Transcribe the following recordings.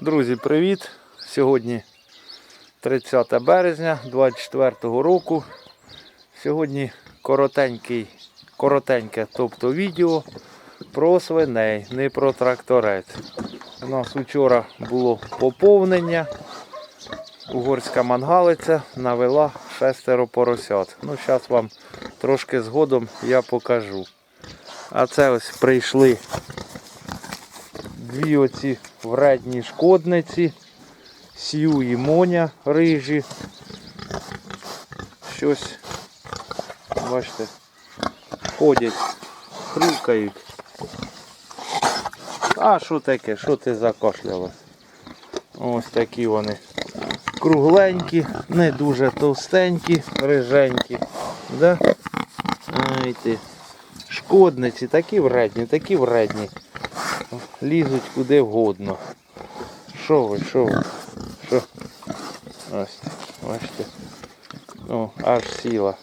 Друзі, привіт! Сьогодні 30 березня 24 року. Сьогодні коротенький, коротеньке, тобто відео про свиней, не про тракторець. У нас вчора було поповнення. Угорська мангалиця навела шестеро поросят. Ну, зараз вам трошки згодом я покажу. А це ось прийшли дві оці вредні шкодниці, сью і моня рижі. Щось, бачите, ходять, хрюкають. А що таке? Що ти закашлялась? Ось такі вони кругленькі, не дуже товстенькі, риженькі. Да? Ай ти. Шкодниці, такі вредні, такі вредні лізуть куди вгодно. Що ви, що ви? Що? Ось, бачите. О, аж сіла.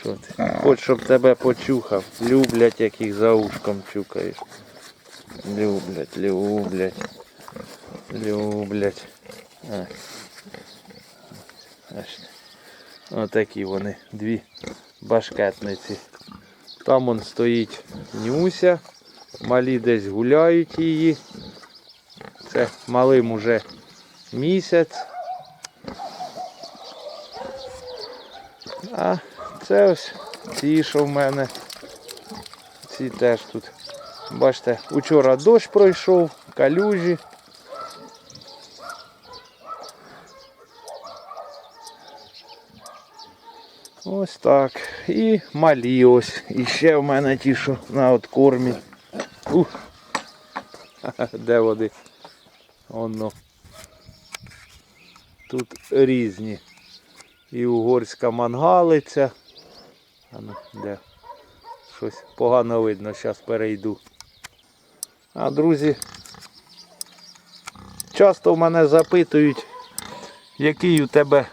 Що ти? Хоч щоб тебе почухав. Люблять, як їх за ушком чукаєш. Люблять, люблять. Люблять. Бачите. Отакі вони, дві башкетниці. Там он стоїть Нюся. Малі десь гуляють її. Це малим уже місяць. А це ось ті, що в мене. Ці теж тут. Бачите, учора дощ пройшов, калюжі. Ось так. І малі ось. І ще в мене ті, що на откормі. Ух. Де вони? Воно. Тут різні. І угорська мангалиця. А ну, де? Щось погано видно, зараз перейду. А друзі, часто в мене запитують, який у тебе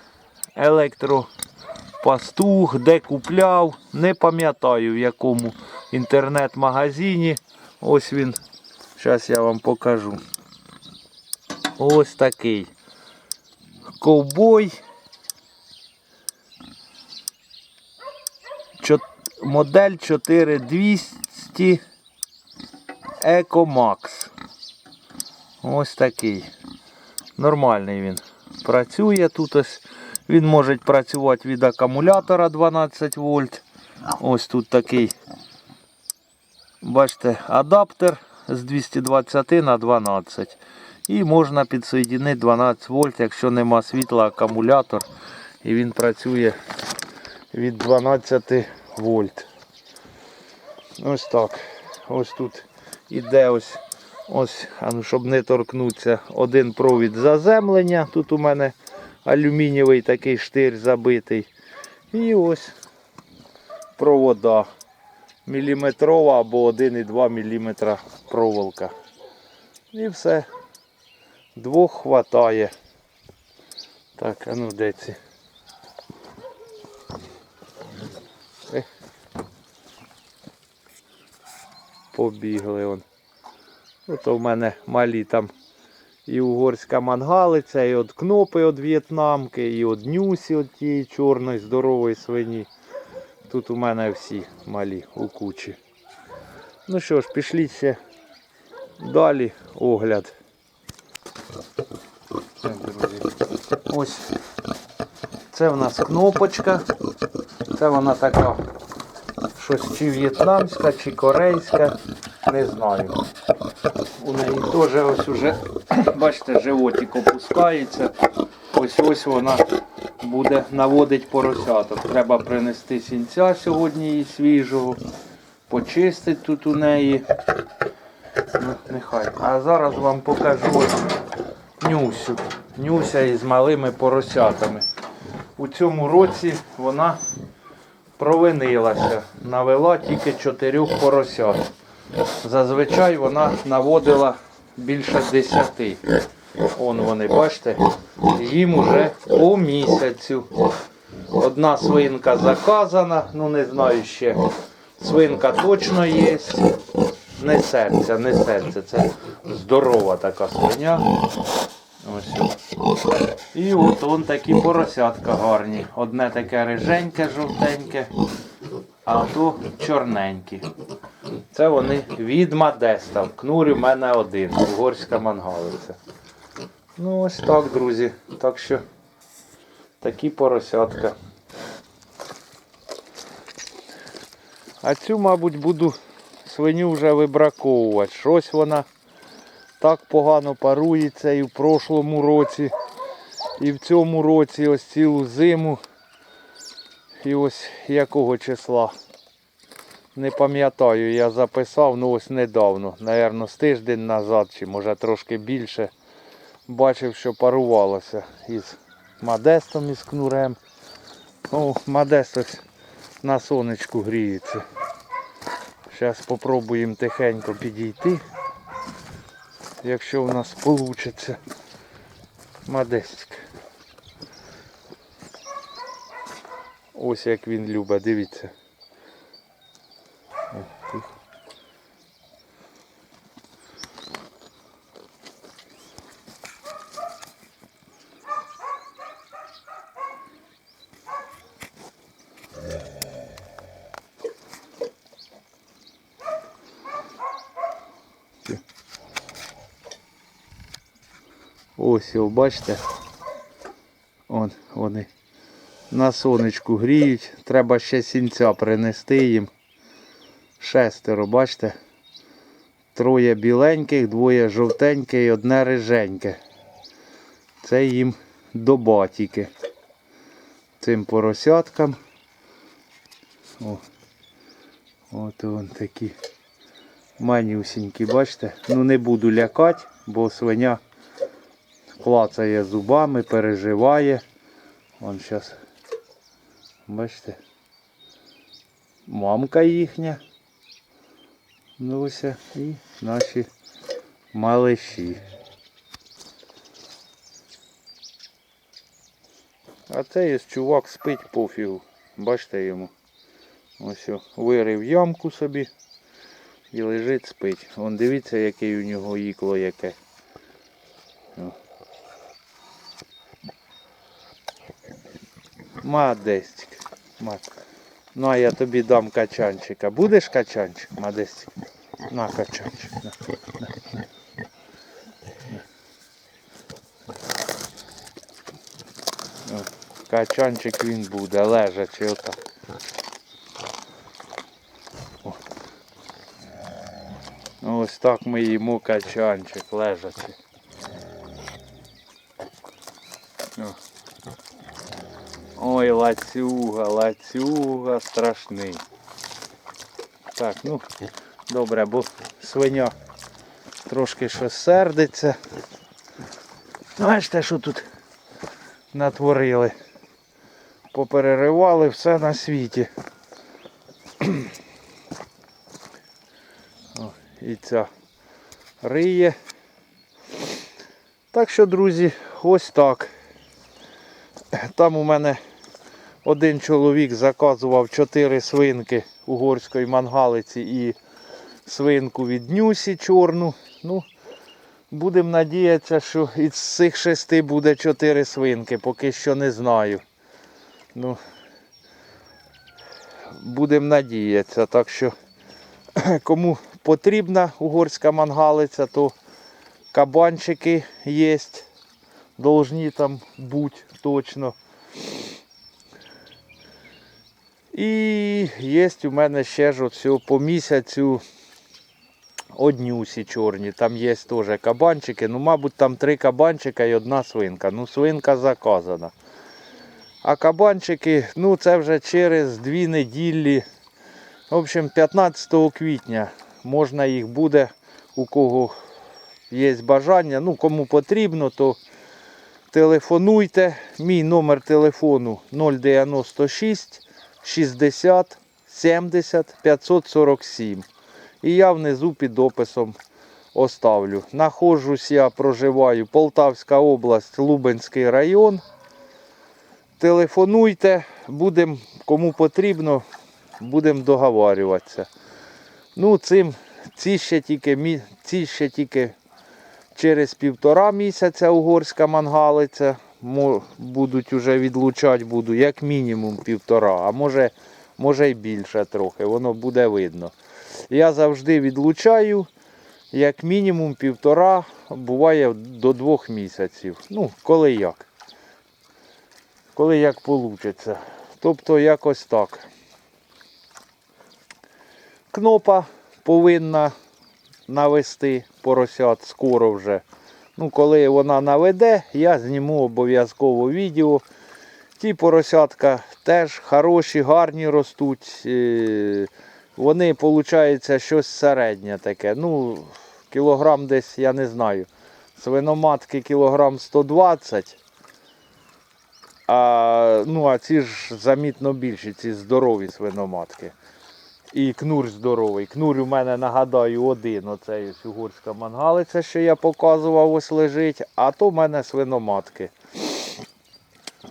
електропастух, де купляв. Не пам'ятаю в якому інтернет-магазині. Ось він. Зараз я вам покажу. Ось такий. Ковбой. Модель 4200 EcoMax. Ось такий. Нормальний він. Працює тут ось. Він може працювати від акумулятора 12 вольт. Ось тут такий Бачите, адаптер з 220 на 12. І можна підсоєдинити 12 вольт, якщо нема світла, акумулятор. І він працює від 12 вольт. Ось так. Ось тут іде ось, ось, а ну, щоб не торкнутися, один провід заземлення. Тут у мене алюмінієвий такий штир забитий. І ось провода міліметрова або 1,2 мм проволока. І все. Двох хватає. Так, а ну де ці? Е. Побігли он. Ото в мене малі там і угорська мангалиця, і от кнопи від в'єтнамки, і от нюсі от тієї чорної здорової свині. Тут у мене всі малі у кучі. Ну що ж, пішліть ще далі огляд. Ось це в нас кнопочка. Це вона така щось чи в'єтнамська, чи корейська. Не знаю. У неї теж ось уже, бачите, животик опускається. Ось ось вона буде наводить поросяток. Треба принести сінця сьогодні її свіжого, почистити тут у неї. Ну, нехай. А зараз вам покажу Нюсю. Нюся із малими поросятами. У цьому році вона провинилася. Навела тільки чотирьох поросят. Зазвичай вона наводила більше десяти. Он вони, бачите, їм уже по місяцю. Одна свинка заказана, ну не знаю ще. Свинка точно є. не серця, не серце. Це здорова така свиня. Ось. І от он такі поросятка гарні. Одне таке риженьке, жовтеньке, а то чорненькі. Це вони від Мадеста. В кнурі в мене один, угорська мангалиця. Ну ось так, друзі. Так що такі поросятка. А цю, мабуть, буду свиню вже вибраковувати. Щось вона так погано парується і в прошлому році, і в цьому році ось цілу зиму. І ось якого числа. Не пам'ятаю, я записав, ну ось недавно, напевно, з тиждень назад, чи може трошки більше. Бачив, що парувалося із Модестом із кнурем. О, Модест ось на сонечку гріється. Зараз спробуємо тихенько підійти. Якщо у нас вийде. Модестик. Ось як він любить, дивіться. Ось його, бачите? От вони на сонечку гріють. Треба ще сінця принести їм. Шестеро, бачите? Троє біленьких, двоє жовтеньких і одне риженьке. Це їм до батіки. Цим поросяткам. О, от вон такі манюсінькі, бачите? Ну не буду лякати, бо свиня клацає зубами, переживає. Вон зараз, бачите, мамка їхня. Нуся і наші малиші. А цей ось чувак спить пофігу. Бачите йому. Ось вирив ямку собі і лежить спить. Вон дивіться, який у нього ікло яке. Мадестик. Мад. Ну а я тобі дам качанчика. Будеш качанчик, Мадестик? На качанчик. На, на, на. Качанчик він буде, лежачи отак. О. Ось так ми їмо качанчик, лежачи. О. Ой, лацюга, лацюга страшний. Так, ну, добре, бо свиня трошки щось сердиться. Бачите, що тут натворили. Попереривали все на світі. О, і ця риє. Так що, друзі, ось так. Там у мене один чоловік заказував 4 свинки угорської мангалиці і свинку від Нюсі чорну. Ну, будемо надіятися, що із цих шести буде 4 свинки, поки що не знаю. Ну, будемо надіятися. Так що кому потрібна угорська мангалиця, то кабанчики є. Должні там бути точно. І є у мене ще ж все по місяцю однюсі чорні. Там є теж кабанчики. Ну, мабуть, там три кабанчика і одна свинка. Ну, свинка заказана. А кабанчики, ну це вже через дві неділі. В общем, 15 квітня можна їх буде, у кого є бажання. Ну, кому потрібно, то телефонуйте. Мій номер телефону 096 60 70 547. І я внизу під описом оставлю. Нахожусь я, проживаю Полтавська область, Лубенський район. Телефонуйте, будемо, кому потрібно, будемо договарюватися. Ну, цим Ці ще тільки, ці ще тільки через півтора місяця угорська мангалиця. Будуть уже відлучати, буду як мінімум півтора, а може, може й більше трохи, воно буде видно. Я завжди відлучаю як мінімум півтора, буває до двох місяців. Ну, коли як. Коли як вийде. Тобто якось так. Кнопа повинна навести поросят скоро вже. Ну, коли вона наведе, я зніму обов'язково відео. Ті поросятка теж хороші, гарні ростуть. Е, Вони, виходить, щось середнє таке. Ну, кілограм десь, я не знаю. Свиноматки кілограм 120. А, ну, а ці ж замітно більші, ці здорові свиноматки. І кнур здоровий. Кнур у мене, нагадаю, один. Ось угорська мангалиця, що я показував, ось лежить. А то в мене свиноматки.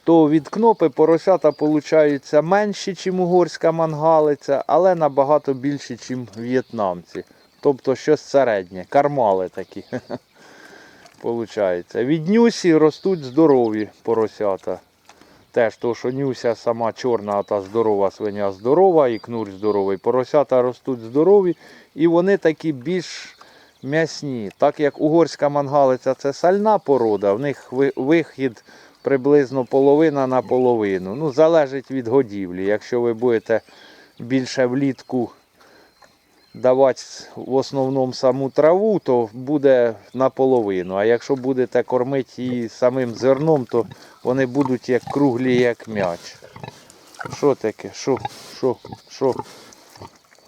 То від кнопи поросята получаються менші, ніж угорська мангалиця, але набагато більші, ніж в'єтнамці. Тобто щось середнє, кармали такі. Получається. Від нюсі ростуть здорові поросята. Теж то, що нюся сама чорна, та здорова свиня здорова, і кнур здоровий. Поросята ростуть здорові, і вони такі більш м'ясні. Так як угорська мангалиця це сальна порода, в них вихід приблизно половина на половину. Ну, залежить від годівлі. Якщо ви будете більше влітку давати в основному саму траву, то буде наполовину. А якщо будете кормити її самим зерном, то вони будуть як круглі, як м'яч. Що таке? Що? Що? Що?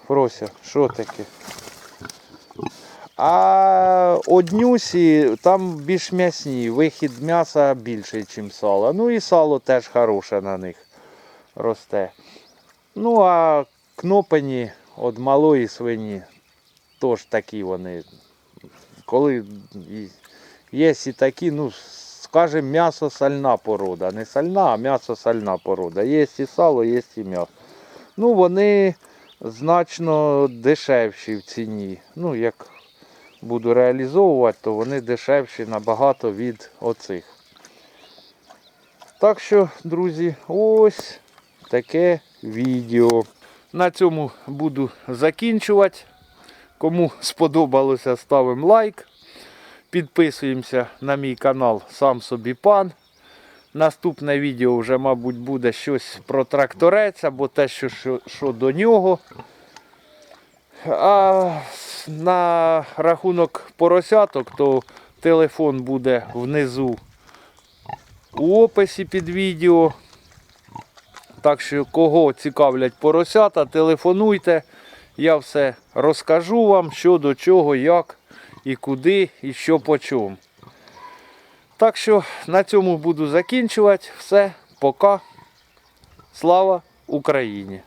Фрося, що таке? А однюсі там більш м'ясні, вихід м'яса більший, ніж сало. Ну і сало теж хороше на них росте. Ну а кнопані від малої свині теж такі вони. Коли є і такі, ну, скажімо, м'ясо сальна порода. Не сальна, а м'ясо сальна порода. Є і сало, є і м'ясо. Ну, вони значно дешевші в ціні. Ну, як буду реалізовувати, то вони дешевші набагато від оцих. Так що, друзі, ось таке відео. На цьому буду закінчувати. Кому сподобалося, ставимо лайк. Підписуємося на мій канал Сам собі пан. Наступне відео вже, мабуть, буде щось про тракторець або те, що, що, що до нього. А на рахунок поросяток, то телефон буде внизу у описі під відео. Так що, кого цікавлять поросята, телефонуйте. Я все розкажу вам, що до чого, як і куди, і що по чому. Так що на цьому буду закінчувати. Все, пока. Слава Україні!